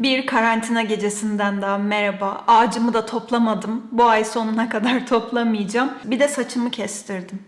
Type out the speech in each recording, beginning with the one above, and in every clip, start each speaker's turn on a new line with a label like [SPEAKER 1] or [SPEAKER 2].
[SPEAKER 1] Bir karantina gecesinden daha merhaba. Ağacımı da toplamadım. Bu ay sonuna kadar toplamayacağım. Bir de saçımı kestirdim.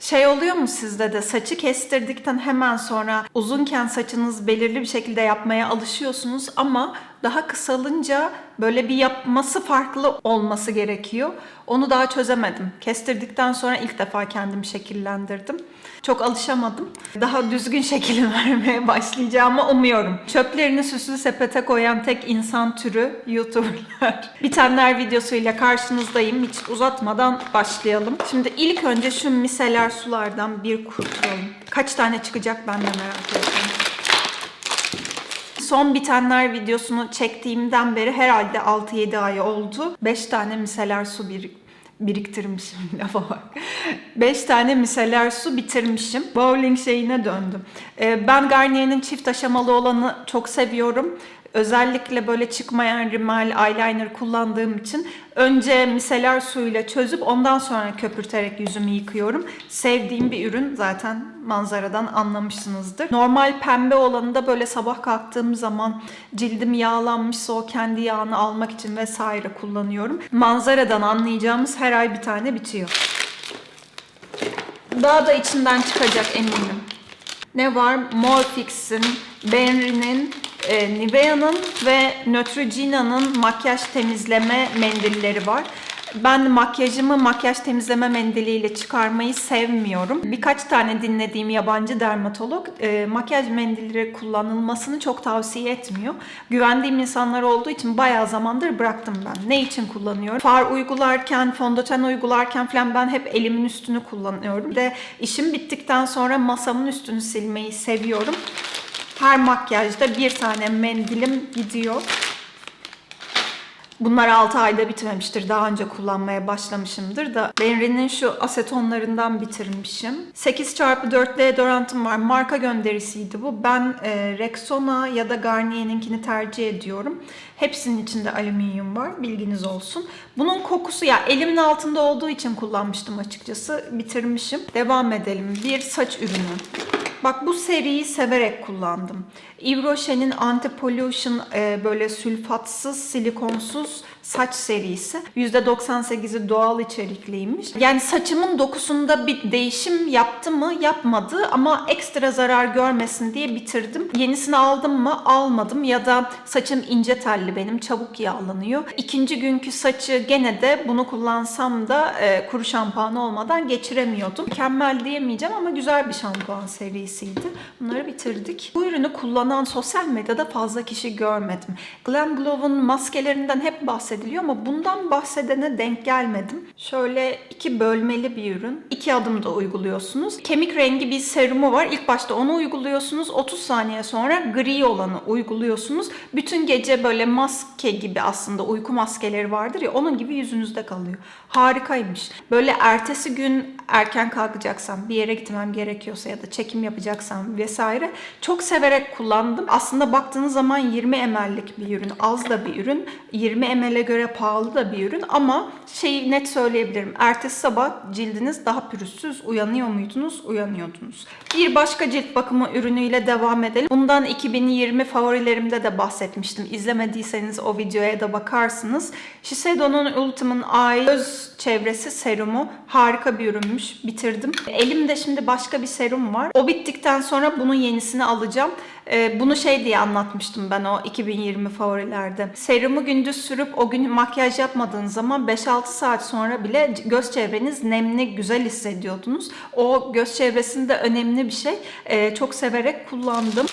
[SPEAKER 1] Şey oluyor mu sizde de saçı kestirdikten hemen sonra uzunken saçınız belirli bir şekilde yapmaya alışıyorsunuz ama daha kısalınca böyle bir yapması farklı olması gerekiyor. Onu daha çözemedim. Kestirdikten sonra ilk defa kendimi şekillendirdim. Çok alışamadım. Daha düzgün şekil vermeye başlayacağımı umuyorum. Çöplerini süslü sepete koyan tek insan türü YouTuber'lar. Bitenler videosuyla karşınızdayım. Hiç uzatmadan başlayalım. Şimdi ilk önce şu miseler sulardan bir kurtulalım. Kaç tane çıkacak ben de merak ediyorum. Son bitenler videosunu çektiğimden beri herhalde 6-7 ay oldu. 5 tane miseler su bir biriktirmişim lafa bak. 5 tane miseler su bitirmişim. Bowling şeyine döndüm. Ee, ben Garnier'in çift aşamalı olanı çok seviyorum. Özellikle böyle çıkmayan rimel, eyeliner kullandığım için önce miseler suyuyla çözüp ondan sonra köpürterek yüzümü yıkıyorum. Sevdiğim bir ürün zaten manzaradan anlamışsınızdır. Normal pembe olanı da böyle sabah kalktığım zaman cildim yağlanmışsa o kendi yağını almak için vesaire kullanıyorum. Manzaradan anlayacağımız her ay bir tane bitiyor. Daha da içinden çıkacak eminim. Ne var? Morphix'in, Benri'nin, e, Nivea'nın ve Neutrogena'nın makyaj temizleme mendilleri var. Ben makyajımı makyaj temizleme mendiliyle çıkarmayı sevmiyorum. Birkaç tane dinlediğim yabancı dermatolog e, makyaj mendilleri kullanılmasını çok tavsiye etmiyor. Güvendiğim insanlar olduğu için bayağı zamandır bıraktım ben. Ne için kullanıyorum? Far uygularken, fondöten uygularken falan ben hep elimin üstünü kullanıyorum. Bir de işim bittikten sonra masamın üstünü silmeyi seviyorum. Her makyajda bir tane mendilim gidiyor. Bunlar 6 ayda bitmemiştir. Daha önce kullanmaya başlamışımdır da. Benri'nin şu asetonlarından bitirmişim. 8x4 deodorantım var. Marka gönderisiydi bu. Ben e, Rexona ya da Garnier'ninkini tercih ediyorum. Hepsinin içinde alüminyum var. Bilginiz olsun. Bunun kokusu ya elimin altında olduğu için kullanmıştım açıkçası. Bitirmişim. Devam edelim. Bir saç ürünü. Bak bu seriyi severek kullandım. Yves Rocher'in Anti-Pollution e, böyle sülfatsız, silikonsuz saç serisi. %98'i doğal içerikliymiş. Yani saçımın dokusunda bir değişim yaptı mı? Yapmadı ama ekstra zarar görmesin diye bitirdim. Yenisini aldım mı? Almadım ya da saçım ince telli benim çabuk yağlanıyor. İkinci günkü saçı gene de bunu kullansam da e, kuru şampuan olmadan geçiremiyordum. Mükemmel diyemeyeceğim ama güzel bir şampuan serisiydi. Bunları bitirdik. Bu ürünü kullanan sosyal medyada fazla kişi görmedim. Glam Glow'un maskelerinden hep bahsediliyor ama bundan bahsedene denk gelmedim. Şöyle iki bölmeli bir ürün. İki adımda uyguluyorsunuz. Kemik rengi bir serumu var. İlk başta onu uyguluyorsunuz. 30 saniye sonra gri olanı uyguluyorsunuz. Bütün gece böyle maske gibi aslında uyku maskeleri vardır ya onun gibi yüzünüzde kalıyor. Harikaymış. Böyle ertesi gün erken kalkacaksam, bir yere gitmem gerekiyorsa ya da çekim yapacaksam vesaire çok severek kullandım. Aslında baktığınız zaman 20 ml'lik bir ürün, az da bir ürün. 20 ml'e göre pahalı da bir ürün ama şeyi net söyleyebilirim. Ertesi sabah cildiniz daha pürüzsüz. Uyanıyor muydunuz? Uyanıyordunuz. Bir başka cilt bakımı ürünüyle devam edelim. Bundan 2020 favorilerimde de bahsetmiştim. İzlemediyseniz o videoya da bakarsınız. Shiseido'nun Ultimate Eye göz çevresi serumu harika bir ürünmüş. Bitirdim. Elimde şimdi başka bir serum var. O bittikten sonra bunun yenisini alacağım. Ee, bunu şey diye anlatmıştım ben o 2020 favorilerde. Serumu gündüz sürüp o gün makyaj yapmadığınız zaman 5-6 saat sonra bile göz çevreniz nemli, güzel hissediyordunuz. O göz çevresinde önemli bir şey. Ee, çok severek kullandım.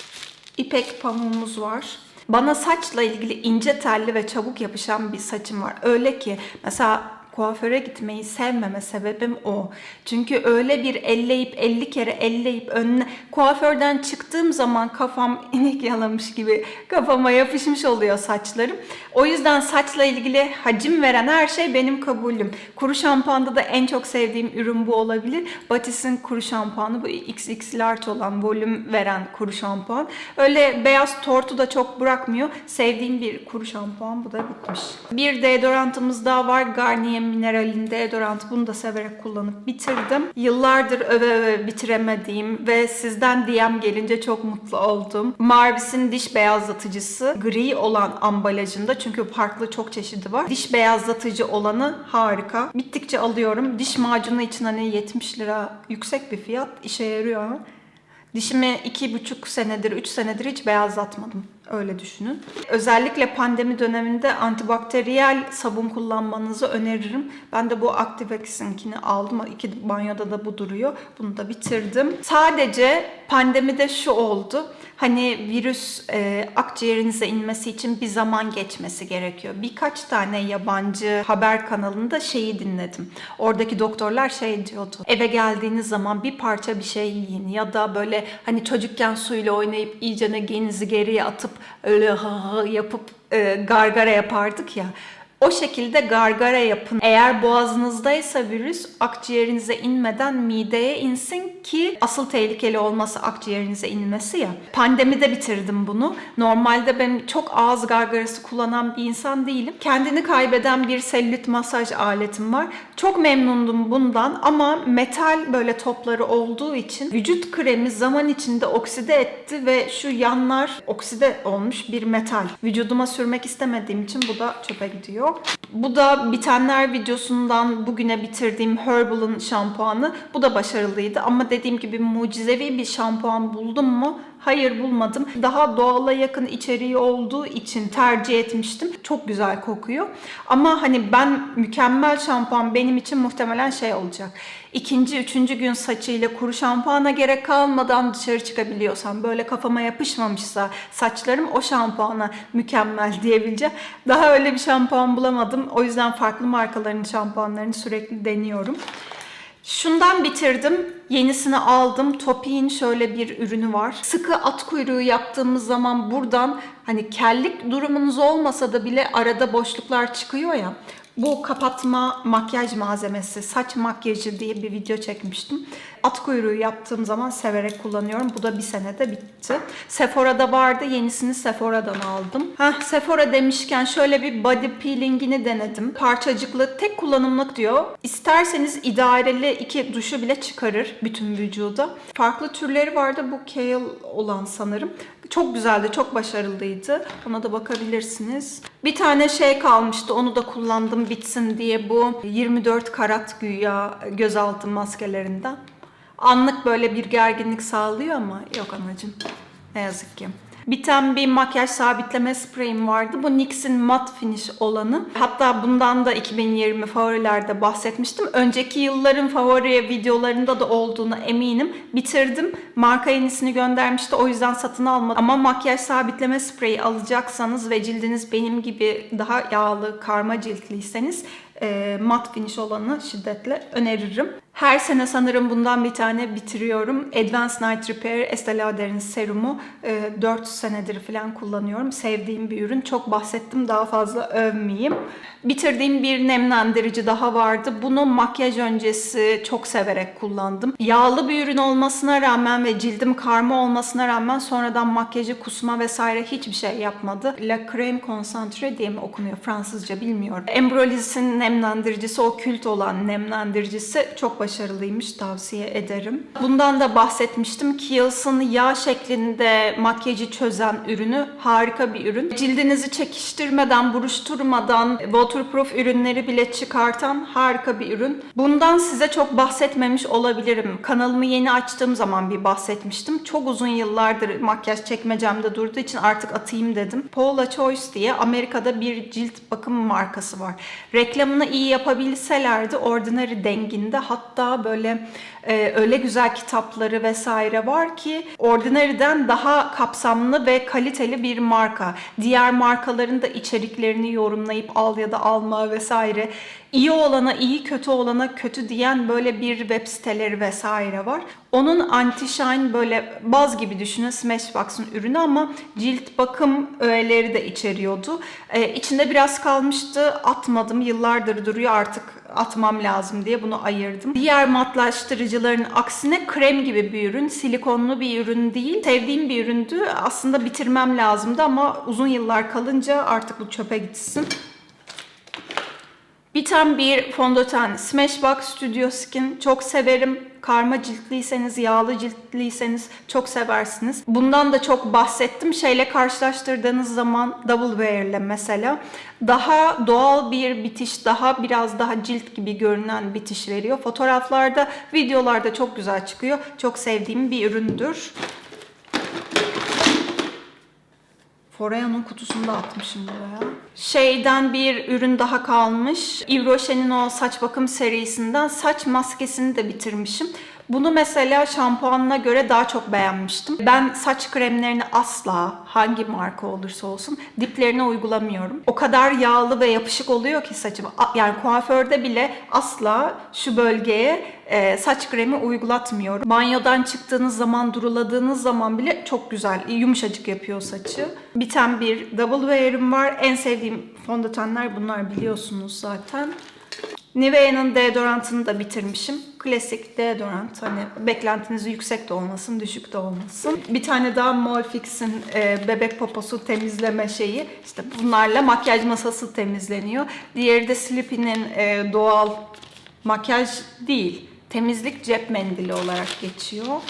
[SPEAKER 1] İpek pamuğumuz var. Bana saçla ilgili ince telli ve çabuk yapışan bir saçım var. Öyle ki mesela kuaföre gitmeyi sevmeme sebebim o. Çünkü öyle bir elleyip 50 kere elleyip önüne kuaförden çıktığım zaman kafam inek yalamış gibi kafama yapışmış oluyor saçlarım. O yüzden saçla ilgili hacim veren her şey benim kabulüm. Kuru şampuanda da en çok sevdiğim ürün bu olabilir. Batis'in kuru şampuanı bu XX large olan volüm veren kuru şampuan. Öyle beyaz tortu da çok bırakmıyor. Sevdiğim bir kuru şampuan bu da bitmiş. Bir deodorantımız daha var. Garnier mineralin deodorant. Bunu da severek kullanıp bitirdim. Yıllardır öve öve bitiremediğim ve sizden DM gelince çok mutlu oldum. Marvis'in diş beyazlatıcısı gri olan ambalajında çünkü farklı çok çeşidi var. Diş beyazlatıcı olanı harika. Bittikçe alıyorum. Diş macunu için hani 70 lira yüksek bir fiyat. işe yarıyor. Dişimi iki buçuk senedir, üç senedir hiç beyazlatmadım. Öyle düşünün. Özellikle pandemi döneminde antibakteriyel sabun kullanmanızı öneririm. Ben de bu Activex'inkini aldım. İki banyoda da bu duruyor. Bunu da bitirdim. Sadece pandemide şu oldu. Hani virüs e, akciğerinize inmesi için bir zaman geçmesi gerekiyor. Birkaç tane yabancı haber kanalında şeyi dinledim. Oradaki doktorlar şey diyordu. Eve geldiğiniz zaman bir parça bir şey yiyin ya da böyle hani çocukken suyla oynayıp iyicene genizi geriye atıp öyle ha ha yapıp e, gargara yapardık ya. O şekilde gargara yapın. Eğer boğazınızdaysa virüs akciğerinize inmeden mideye insin ki asıl tehlikeli olması akciğerinize inmesi ya. Pandemide bitirdim bunu. Normalde ben çok ağız gargarası kullanan bir insan değilim. Kendini kaybeden bir selülit masaj aletim var. Çok memnundum bundan ama metal böyle topları olduğu için vücut kremi zaman içinde okside etti ve şu yanlar okside olmuş bir metal. Vücuduma sürmek istemediğim için bu da çöpe gidiyor. Bu da bitenler videosundan bugüne bitirdiğim Herbal'ın şampuanı. Bu da başarılıydı ama dediğim gibi mucizevi bir şampuan buldum mu? Hayır bulmadım. Daha doğala yakın içeriği olduğu için tercih etmiştim. Çok güzel kokuyor. Ama hani ben mükemmel şampuan benim için muhtemelen şey olacak. İkinci, üçüncü gün saçıyla kuru şampuana gerek kalmadan dışarı çıkabiliyorsam, böyle kafama yapışmamışsa saçlarım o şampuana mükemmel diyebileceğim. Daha öyle bir şampuan bulamadım. O yüzden farklı markaların şampuanlarını sürekli deniyorum. Şundan bitirdim. Yenisini aldım. Topi'nin şöyle bir ürünü var. Sıkı at kuyruğu yaptığımız zaman buradan hani kellik durumunuz olmasa da bile arada boşluklar çıkıyor ya. Bu kapatma makyaj malzemesi, saç makyajı diye bir video çekmiştim. At kuyruğu yaptığım zaman severek kullanıyorum. Bu da bir senede bitti. Sephora'da vardı. Yenisini Sephora'dan aldım. Heh, Sephora demişken şöyle bir body peelingini denedim. Parçacıklı, tek kullanımlık diyor. İsterseniz idareli iki duşu bile çıkarır bütün vücuda. Farklı türleri vardı. Bu kale olan sanırım. Çok güzeldi, çok başarılıydı. Ona da bakabilirsiniz. Bir tane şey kalmıştı, onu da kullandım bitsin diye bu 24 karat güya gözaltı maskelerinden. Anlık böyle bir gerginlik sağlıyor ama yok anacığım. Ne yazık ki. Biten bir makyaj sabitleme spreyim vardı. Bu NYX'in matte finish olanı. Hatta bundan da 2020 favorilerde bahsetmiştim. Önceki yılların favori videolarında da olduğunu eminim. Bitirdim. Marka yenisini göndermişti. O yüzden satın almadım. Ama makyaj sabitleme spreyi alacaksanız ve cildiniz benim gibi daha yağlı, karma ciltliyseniz e, mat finish olanı şiddetle öneririm. Her sene sanırım bundan bir tane bitiriyorum. Advanced Night Repair Estee Lauder'in serumu. E, 4 senedir falan kullanıyorum. Sevdiğim bir ürün. Çok bahsettim daha fazla övmeyeyim. Bitirdiğim bir nemlendirici daha vardı. Bunu makyaj öncesi çok severek kullandım. Yağlı bir ürün olmasına rağmen ve cildim karma olmasına rağmen sonradan makyajı kusma vesaire hiçbir şey yapmadı. La Crème Concentré diye mi okunuyor Fransızca bilmiyorum. Embrolis'in nemlendiricisi o kült olan nemlendiricisi çok başarılıymış tavsiye ederim. Bundan da bahsetmiştim. Kiehl's'ın yağ şeklinde makyajı çözen ürünü harika bir ürün. Cildinizi çekiştirmeden, buruşturmadan waterproof ürünleri bile çıkartan harika bir ürün. Bundan size çok bahsetmemiş olabilirim. Kanalımı yeni açtığım zaman bir bahsetmiştim. Çok uzun yıllardır makyaj çekmecemde durduğu için artık atayım dedim. Paula Choice diye Amerika'da bir cilt bakım markası var. Reklamını iyi yapabilselerdi Ordinary denginde hatta böyle e, öyle güzel kitapları vesaire var ki Ordinary'den daha kapsamlı ve kaliteli bir marka. Diğer markaların da içeriklerini yorumlayıp al ya da alma vesaire. İyi olana iyi, kötü olana kötü diyen böyle bir web siteleri vesaire var. Onun anti-shine böyle baz gibi düşünün Smashbox'ın ürünü ama cilt bakım öğeleri de içeriyordu. Ee, içinde biraz kalmıştı atmadım yıllardır duruyor artık atmam lazım diye bunu ayırdım. Diğer matlaştırıcıların aksine krem gibi bir ürün, silikonlu bir ürün değil. Sevdiğim bir üründü. Aslında bitirmem lazımdı ama uzun yıllar kalınca artık bu çöpe gitsin. Biten bir fondöten Smashbox Studio Skin çok severim. Karma ciltliyseniz, yağlı ciltliyseniz çok seversiniz. Bundan da çok bahsettim. Şeyle karşılaştırdığınız zaman Double Wear ile mesela daha doğal bir bitiş, daha biraz daha cilt gibi görünen bitiş veriyor. Fotoğraflarda, videolarda çok güzel çıkıyor. Çok sevdiğim bir üründür. Foreo'nun kutusunu da atmışım buraya. Şeyden bir ürün daha kalmış. Yves Rocher'in o saç bakım serisinden saç maskesini de bitirmişim. Bunu mesela şampuanına göre daha çok beğenmiştim. Ben saç kremlerini asla hangi marka olursa olsun diplerine uygulamıyorum. O kadar yağlı ve yapışık oluyor ki saçım. Yani kuaförde bile asla şu bölgeye e, saç kremi uygulatmıyorum. Banyodan çıktığınız zaman, duruladığınız zaman bile çok güzel, yumuşacık yapıyor saçı. Biten bir double wear'im var. En sevdiğim fondötenler bunlar biliyorsunuz zaten. Nivea'nın deodorantını da bitirmişim. Klasik deodorant. Hani beklentiniz yüksek de olmasın, düşük de olmasın. Bir tane daha Molfix'in e, bebek poposu temizleme şeyi. İşte bunlarla makyaj masası temizleniyor. Diğeri de Sleepy'nin e, doğal makyaj değil, temizlik cep mendili olarak geçiyor.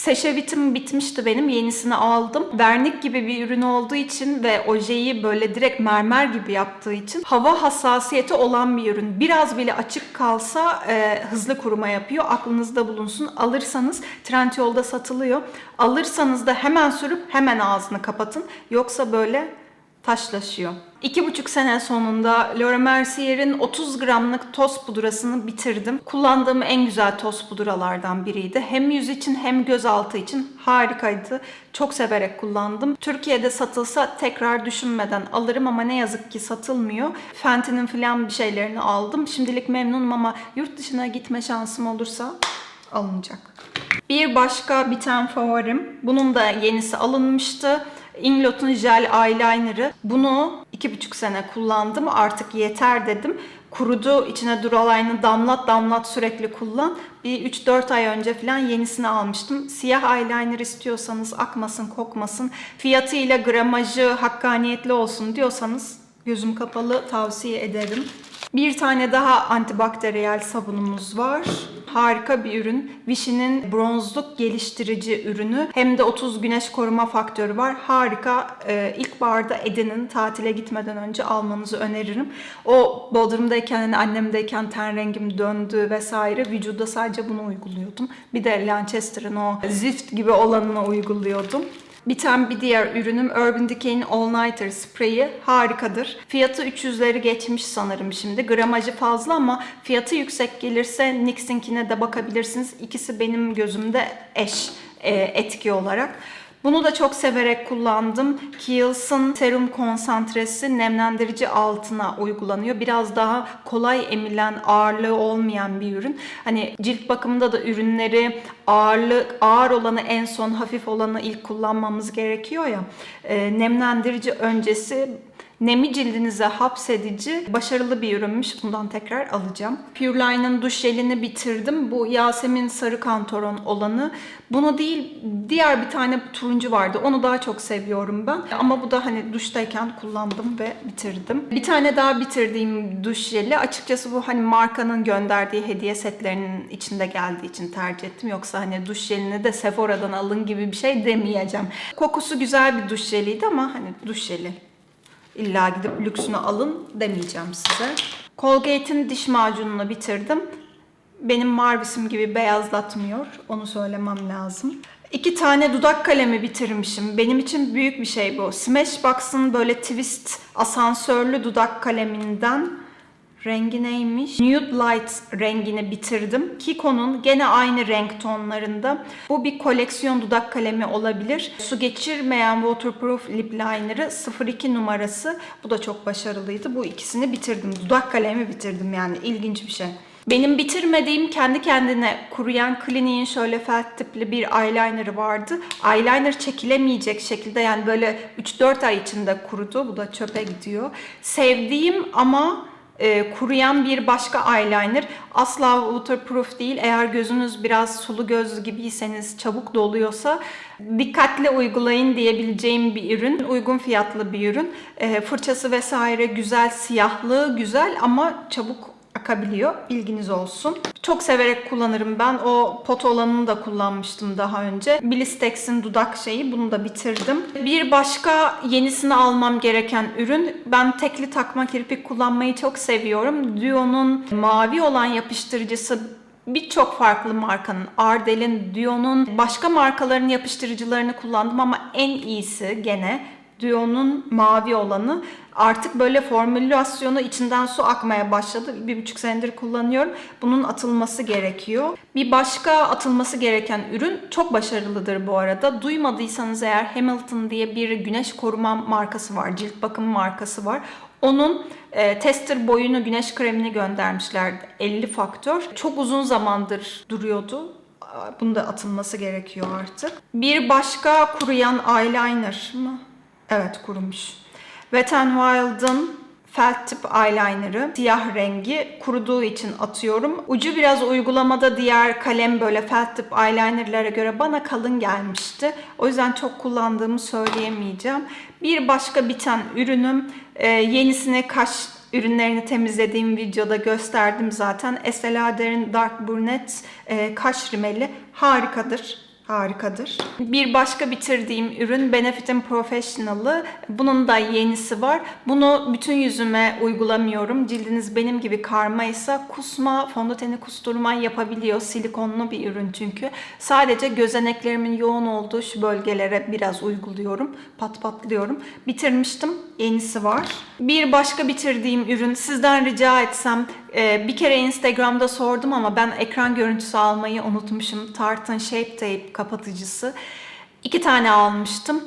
[SPEAKER 1] Seşevitim bitmişti benim. Yenisini aldım. Vernik gibi bir ürün olduğu için ve ojeyi böyle direkt mermer gibi yaptığı için hava hassasiyeti olan bir ürün. Biraz bile açık kalsa e, hızlı kuruma yapıyor. Aklınızda bulunsun. Alırsanız Trendyol'da satılıyor. Alırsanız da hemen sürüp hemen ağzını kapatın. Yoksa böyle taşlaşıyor. İki buçuk sene sonunda Laura Mercier'in 30 gramlık toz pudrasını bitirdim. Kullandığım en güzel toz pudralardan biriydi. Hem yüz için hem göz altı için harikaydı. Çok severek kullandım. Türkiye'de satılsa tekrar düşünmeden alırım ama ne yazık ki satılmıyor. Fenty'nin falan bir şeylerini aldım. Şimdilik memnunum ama yurt dışına gitme şansım olursa alınacak. Bir başka biten favorim. Bunun da yenisi alınmıştı. Inglot'un jel eyeliner'ı. Bunu iki buçuk sene kullandım. Artık yeter dedim. Kurudu. içine Duraline'ı damlat damlat sürekli kullan. Bir 3-4 ay önce falan yenisini almıştım. Siyah eyeliner istiyorsanız akmasın, kokmasın. Fiyatıyla gramajı hakkaniyetli olsun diyorsanız gözüm kapalı tavsiye ederim. Bir tane daha antibakteriyel sabunumuz var. Harika bir ürün. Vichy'nin bronzluk geliştirici ürünü. Hem de 30 güneş koruma faktörü var. Harika. Ee, ilkbaharda Eden'in tatile gitmeden önce almanızı öneririm. O Bodrum'dayken, hani annemdeyken ten rengim döndü vesaire. Vücuda sadece bunu uyguluyordum. Bir de Lancaster'ın o zift gibi olanını uyguluyordum. Biten bir diğer ürünüm Urban Decay'in All Nighter spreyi harikadır. Fiyatı 300'leri geçmiş sanırım şimdi. Gramajı fazla ama fiyatı yüksek gelirse NYX'inkine de bakabilirsiniz. İkisi benim gözümde eş e, etki olarak. Bunu da çok severek kullandım. Kiehl's'ın serum konsantresi nemlendirici altına uygulanıyor. Biraz daha kolay emilen, ağırlığı olmayan bir ürün. Hani cilt bakımında da ürünleri ağırlık ağır olanı en son, hafif olanı ilk kullanmamız gerekiyor ya. Ee, nemlendirici öncesi Nemi cildinize hapsedici başarılı bir ürünmüş. Bundan tekrar alacağım. Pureline'ın duş jelini bitirdim. Bu Yasemin Sarı Kantoron olanı. Bunu değil diğer bir tane turuncu vardı. Onu daha çok seviyorum ben. Ama bu da hani duştayken kullandım ve bitirdim. Bir tane daha bitirdiğim duş jeli. Açıkçası bu hani markanın gönderdiği hediye setlerinin içinde geldiği için tercih ettim. Yoksa hani duş jelini de Sephora'dan alın gibi bir şey demeyeceğim. Kokusu güzel bir duş jeliydi ama hani duş jeli İlla gidip lüksünü alın demeyeceğim size. Colgate'in diş macununu bitirdim. Benim Marvis'im gibi beyazlatmıyor. Onu söylemem lazım. İki tane dudak kalemi bitirmişim. Benim için büyük bir şey bu. Smashbox'ın böyle twist asansörlü dudak kaleminden Rengi neymiş? Nude Light rengini bitirdim. Kiko'nun gene aynı renk tonlarında. Bu bir koleksiyon dudak kalemi olabilir. Su geçirmeyen waterproof lip liner'ı 02 numarası. Bu da çok başarılıydı. Bu ikisini bitirdim. Dudak kalemi bitirdim yani. ilginç bir şey. Benim bitirmediğim kendi kendine kuruyan Clinique'in şöyle felt tipli bir eyeliner'ı vardı. Eyeliner çekilemeyecek şekilde yani böyle 3-4 ay içinde kurudu. Bu da çöpe gidiyor. Sevdiğim ama e, kuruyan bir başka eyeliner. Asla waterproof değil. Eğer gözünüz biraz sulu göz gibiyseniz, çabuk doluyorsa dikkatli uygulayın diyebileceğim bir ürün. Uygun fiyatlı bir ürün. E, fırçası vesaire güzel, siyahlığı güzel ama çabuk akabiliyor. Bilginiz olsun. Çok severek kullanırım ben. O pot olanını da kullanmıştım daha önce. Blistex'in dudak şeyi. Bunu da bitirdim. Bir başka yenisini almam gereken ürün. Ben tekli takma kirpik kullanmayı çok seviyorum. Duo'nun mavi olan yapıştırıcısı birçok farklı markanın, Ardel'in, Duo'nun, başka markaların yapıştırıcılarını kullandım ama en iyisi gene Duo'nun mavi olanı. Artık böyle formülasyonu içinden su akmaya başladı. Bir buçuk senedir kullanıyorum. Bunun atılması gerekiyor. Bir başka atılması gereken ürün çok başarılıdır bu arada. Duymadıysanız eğer Hamilton diye bir güneş koruma markası var. Cilt bakım markası var. Onun e, tester boyunu güneş kremini göndermişlerdi. 50 faktör. Çok uzun zamandır duruyordu. Bunun da atılması gerekiyor artık. Bir başka kuruyan eyeliner mı? Evet kurumuş. Wet n Wild'ın felt tip eyeliner'ı siyah rengi kuruduğu için atıyorum. Ucu biraz uygulamada diğer kalem böyle felt tip eyeliner'lara göre bana kalın gelmişti. O yüzden çok kullandığımı söyleyemeyeceğim. Bir başka biten ürünüm e, yenisini kaş ürünlerini temizlediğim videoda gösterdim zaten. Estee Lauder'in Dark Brunette e, kaş rimeli harikadır. Harikadır. Bir başka bitirdiğim ürün Benefit'in Professional'ı. Bunun da yenisi var. Bunu bütün yüzüme uygulamıyorum. Cildiniz benim gibi karmaysa kusma, fondöteni kusturma yapabiliyor. Silikonlu bir ürün çünkü. Sadece gözeneklerimin yoğun olduğu şu bölgelere biraz uyguluyorum. Pat patlıyorum. Bitirmiştim. Yenisi var. Bir başka bitirdiğim ürün sizden rica etsem e, bir kere Instagram'da sordum ama ben ekran görüntüsü almayı unutmuşum. Tarte'ın Shape Tape kapatıcısı. İki tane almıştım.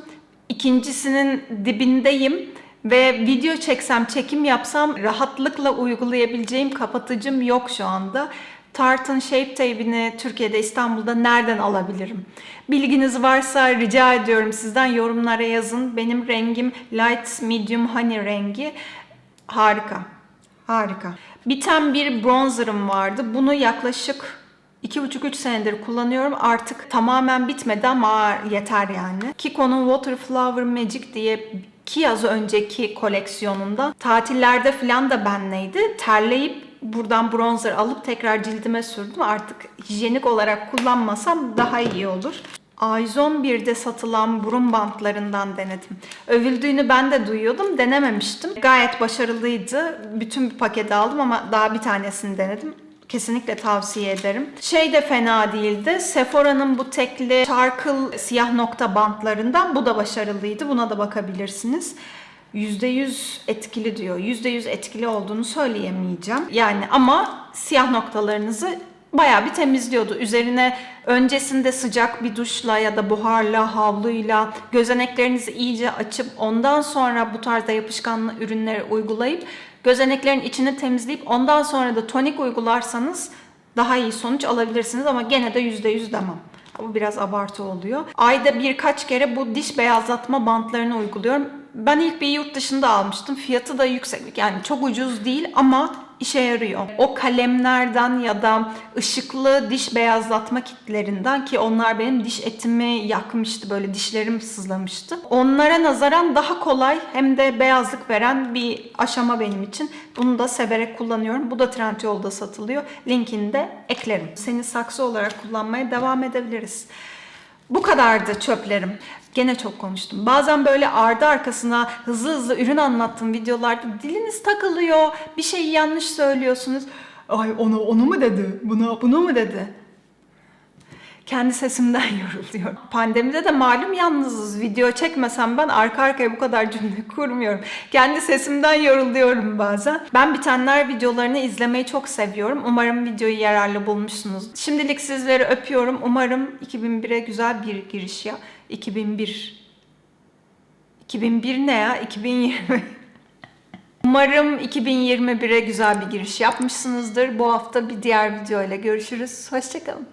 [SPEAKER 1] İkincisinin dibindeyim ve video çeksem, çekim yapsam rahatlıkla uygulayabileceğim kapatıcım yok şu anda. Tarte'ın Shape Tape'ini Türkiye'de, İstanbul'da nereden alabilirim? Bilginiz varsa rica ediyorum sizden yorumlara yazın. Benim rengim Light Medium Honey rengi. Harika. Harika. Biten bir bronzerım vardı. Bunu yaklaşık 2,5-3 senedir kullanıyorum. Artık tamamen bitmedi ama yeter yani. Kiko'nun Water Flower Magic diye ki yaz önceki koleksiyonunda tatillerde falan da benleydi. Terleyip buradan bronzer alıp tekrar cildime sürdüm. Artık hijyenik olarak kullanmasam daha iyi olur. A111'de satılan burun bantlarından denedim. Övüldüğünü ben de duyuyordum, denememiştim. Gayet başarılıydı. Bütün bir paketi aldım ama daha bir tanesini denedim. Kesinlikle tavsiye ederim. Şey de fena değildi. Sephora'nın bu tekli charcoal siyah nokta bantlarından bu da başarılıydı. Buna da bakabilirsiniz. %100 etkili diyor. %100 etkili olduğunu söyleyemeyeceğim. Yani ama siyah noktalarınızı bayağı bir temizliyordu. Üzerine öncesinde sıcak bir duşla ya da buharla, havluyla gözeneklerinizi iyice açıp ondan sonra bu tarzda yapışkanlı ürünleri uygulayıp gözeneklerin içini temizleyip ondan sonra da tonik uygularsanız daha iyi sonuç alabilirsiniz ama gene de %100 demem. Bu biraz abartı oluyor. Ayda birkaç kere bu diş beyazlatma bantlarını uyguluyorum. Ben ilk bir yurt dışında almıştım. Fiyatı da yüksek. Yani çok ucuz değil ama işe yarıyor. O kalemlerden ya da ışıklı diş beyazlatma kitlerinden ki onlar benim diş etimi yakmıştı. Böyle dişlerim sızlamıştı. Onlara nazaran daha kolay hem de beyazlık veren bir aşama benim için. Bunu da severek kullanıyorum. Bu da Trendyol'da satılıyor. Linkini de eklerim. Seni saksı olarak kullanmaya devam edebiliriz. Bu kadardı çöplerim. Gene çok konuştum. Bazen böyle ardı arkasına hızlı hızlı ürün anlattığım videolarda diliniz takılıyor. Bir şeyi yanlış söylüyorsunuz. Ay onu onu mu dedi? Buna bunu mu dedi? Kendi sesimden yoruluyorum. Pandemide de malum yalnızız. Video çekmesem ben arka arkaya bu kadar cümle kurmuyorum. Kendi sesimden yoruluyorum bazen. Ben bitenler videolarını izlemeyi çok seviyorum. Umarım videoyu yararlı bulmuşsunuz. Şimdilik sizleri öpüyorum. Umarım 2001'e güzel bir giriş ya. 2001. 2001 ne ya? 2020. Umarım 2021'e güzel bir giriş yapmışsınızdır. Bu hafta bir diğer video ile görüşürüz. Hoşçakalın.